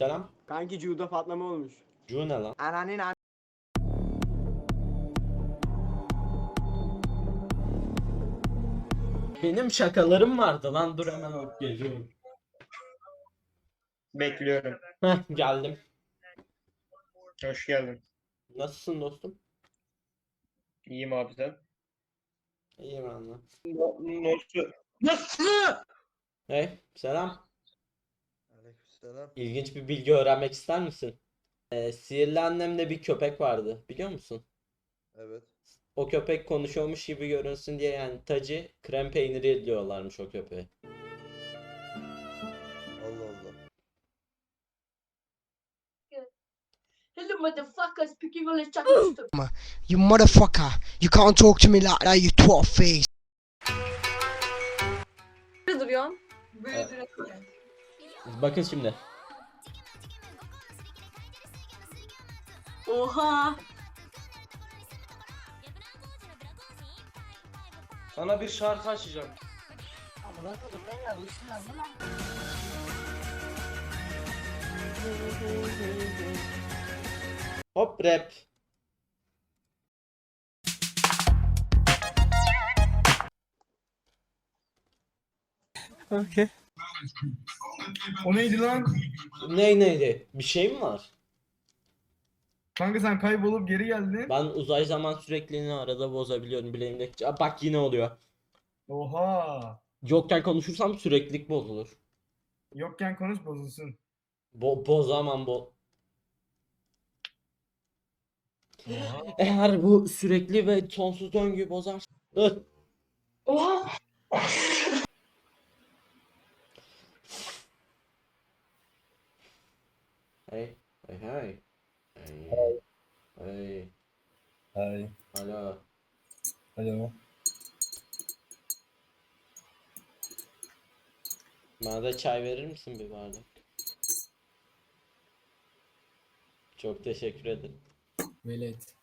Selam. Kanki Cuda patlama olmuş. Cu ne lan? Ananın an... Benim şakalarım vardı lan dur hemen alıp geliyorum. Bekliyorum. Heh geldim. Hoş geldin. Nasılsın dostum? İyiyim abi sen. İyiyim anla. Nasıl? Nasıl? Hey selam. Aleykümselam. İlginç bir bilgi öğrenmek ister misin? Ee, sihirli annemde bir köpek vardı biliyor musun? Evet. O köpek konuşuyormuş gibi görünsün diye yani tacı krem peyniri diyorlarmış o köpeğe. Allah Allah. Hello, motherfucker. Speaking English, Chuck. You motherfucker. You can't talk to me like that, you twat face. Böyle. Evet. Böyle duruyorsun. Bakın şimdi. Oha. Sana bir şarkı açacağım. Hop rap. O neydi lan? Ney neydi? Bir şey mi var? Kanka sen kaybolup geri geldin. Ben uzay zaman sürekliliğini arada bozabiliyorum bileğimde. Aa, Bak yine oluyor. Oha. Yokken konuşursam süreklilik bozulur. Yokken konuş bozulsun. Bo bozamam bo. Eğer bu sürekli ve sonsuz döngüyü bozar. Oha. Hey, hey, hey. Hey. Hey. Hay. Alo. Alo. Bana da çay verir misin bir bardak? Çok teşekkür ederim. Velet.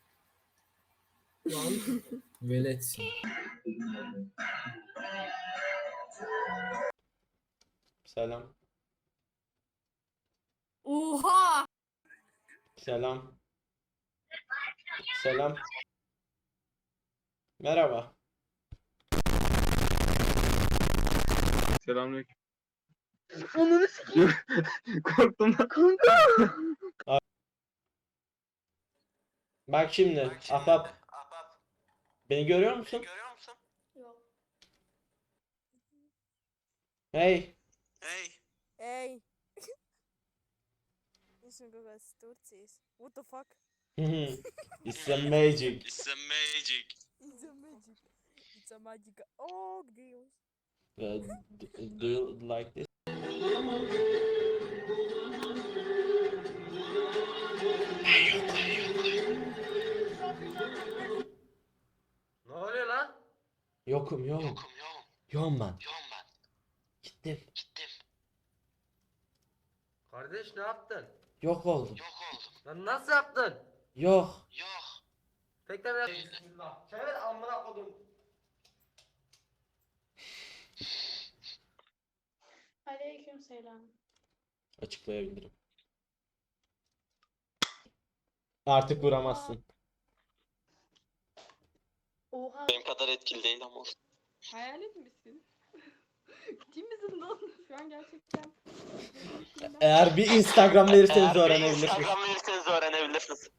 Veletsin. Selam. Oha. Selam. Selam. Merhaba. Selamünaleyküm. Onunu Korktum lan. Bak şimdi ahbap. Beni görüyor musun? Yok. Hey. Kaut kāds Turcijas. What the fuck? It's a magic. It's a magic. It's a magic. Oh, Dios. Uh, do you like this? Ne oluyor lan? Yokum yok. Yokum ben. Gittim. Kardeş ne yaptın? Yok oldum. Lan nasıl yaptın? Yok. Tekrar yap. Bismillah. Çevir amına kodum. Aleyküm selam. Açıklayabilirim. Artık vuramazsın. Oha. Benim kadar etkili değil ama olsun. Hayalet misin? Ciddi misin lan? Şu an gerçekten. Eğer bir Instagram verirseniz Eğer bir öğrenebilirsiniz. Instagram verirseniz öğrenebilirsiniz.